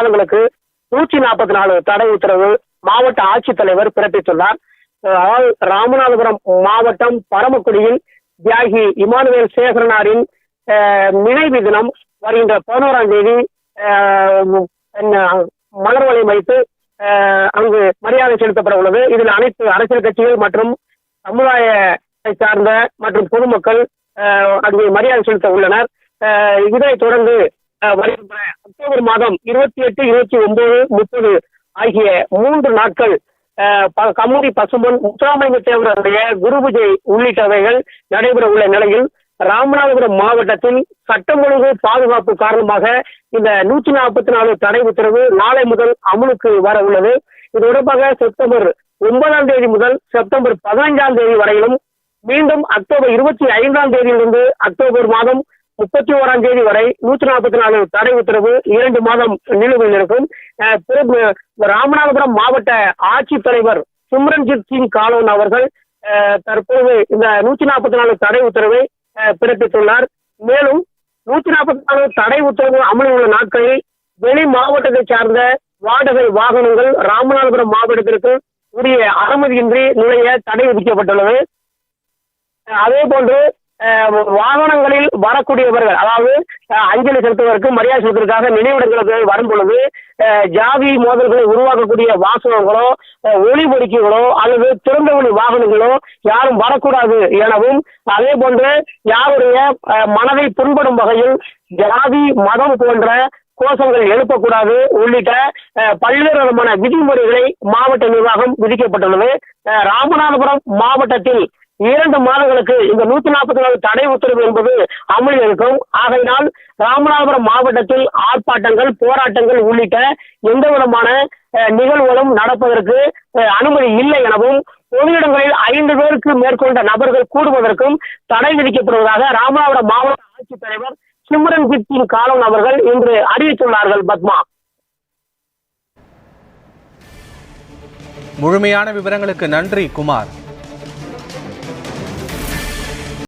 மாதங்களுக்கு நூற்றி நாற்பத்தி நாலு தடை உத்தரவு மாவட்ட ஆட்சித்தலைவர் பிறப்பித்துள்ளார். அதாவது ராமநாதபுரம் மாவட்டம் பரமக்குடியில் தியாகி இமானுவேல் சேகரனாரின் நினைவு தினம் வருகின்ற பதினோராம் தேதி அஹ், மலர் வளையம் வைத்து அங்கு மரியாதை செலுத்தப்பட உள்ளது. இதில் அனைத்து அரசியல் கட்சிகள் மற்றும் சமுதாயத்தை சார்ந்த மற்றும் பொதுமக்கள் அங்கு மரியாதை செலுத்த உள்ளனர். இதனைத் தொடர்ந்து வருகின்ற அக்டோபர் மாதம் இருபத்தி எட்டு இருபத்தி ஒன்பது முப்பது ஆகிய மூன்று நாட்கள் கமுடி பசுமன் கமுதி பசும்பொன் முத்துராமலிங்க தேவருடைய குரு பூஜை உள்ளிட்டவைகள் நடைபெற உள்ள நிலையில் ராமநாதபுரம் மாவட்டத்தில் சட்டம் ஒழுங்கு பாதுகாப்பு காரணமாக இந்த நூற்றி நாற்பத்தி நாலு தடை உத்தரவு நாளை முதல் அமலுக்கு வர உள்ளது. இது தொடர்பாக செப்டம்பர் ஒன்பதாம் தேதி முதல் செப்டம்பர் பதினைஞ்சாம் தேதி வரையிலும் மீண்டும் அக்டோபர் இருபத்தி ஐந்தாம் தேதியிலிருந்து அக்டோபர் மாதம் முப்பத்தி ஓராம் தேதி வரை நூத்தி நாற்பத்தி நாலு தடை உத்தரவு இரண்டு மாதம் நிலுவையில் இருக்கும். பிறகு ராமநாதபுரம் மாவட்ட ஆட்சித்தலைவர் சிம்ரன்ஜித் சிங் காலோன் அவர்கள் அஹ், தற்போது இந்த நூத்தி நாற்பத்தி நாலு தடை உத்தரவை பிறப்பித்துள்ளார். மேலும் நூற்றி நாற்பத்தி நாலு தடை உத்தரவு அமலில் உள்ள நாட்களில் வெளி மாவட்டத்தை சார்ந்த வாடகை வாகனங்கள் ராமநாதபுரம் மாவட்டத்திற்கு உரிய அனுமதியின்றி நுழைய தடை விதிக்கப்பட்டுள்ளது. அதே போன்று வாகனங்களில் வரக்கூடியவர்கள் அதாவது அஞ்சலி செலுத்துவதற்கு மரியாதை செலுத்துவதற்காக நினைவிடங்களுக்கு வரும் பொழுது ஜாதி மோதல்களை உருவாக்கக்கூடிய வாசகங்களோ ஒளி பொறிக்கைகளோ அல்லது திறந்த ஒளி வாகனங்களோ யாரும் வரக்கூடாது எனவும் அதே போன்று யாருடைய மனதை புண்படும் வகையில் ஜாதி மதம் போன்ற கோஷங்கள் எழுப்பக்கூடாது. உள்ளிட்ட பல்வேறு விதமான விதிமுறைகளை மாவட்ட நிர்வாகம் விதிக்கப்பட்டுள்ளது. ராமநாதபுரம் மாவட்டத்தில் இரண்டு மாதங்களுக்கு இந்த நூத்தி நாற்பத்தி நாலு தடை உத்தரவு என்பது அமலில் இருக்கும் ஆகையினால் ராமநாதபுரம் மாவட்டத்தில் ஆர்ப்பாட்டங்கள் போராட்டங்கள் உள்ளிட்ட எந்த விதமான நிகழ்வுகளும் நடப்பதற்கு அனுமதி இல்லை எனவும் பொது இடங்களில் ஐந்து பேருக்கு மேற்கொண்ட நபர்கள் கூடுவதற்கும் தடை விதிக்கப்படுவதாக ராமநாதபுரம் மாவட்ட ஆட்சித்தலைவர் சிம்ரன்ஜித் சிங் காலன் அவர்கள் இன்று அறிவித்துள்ளார்கள் பத்மா. முழுமையான விவரங்களுக்கு நன்றி குமார்.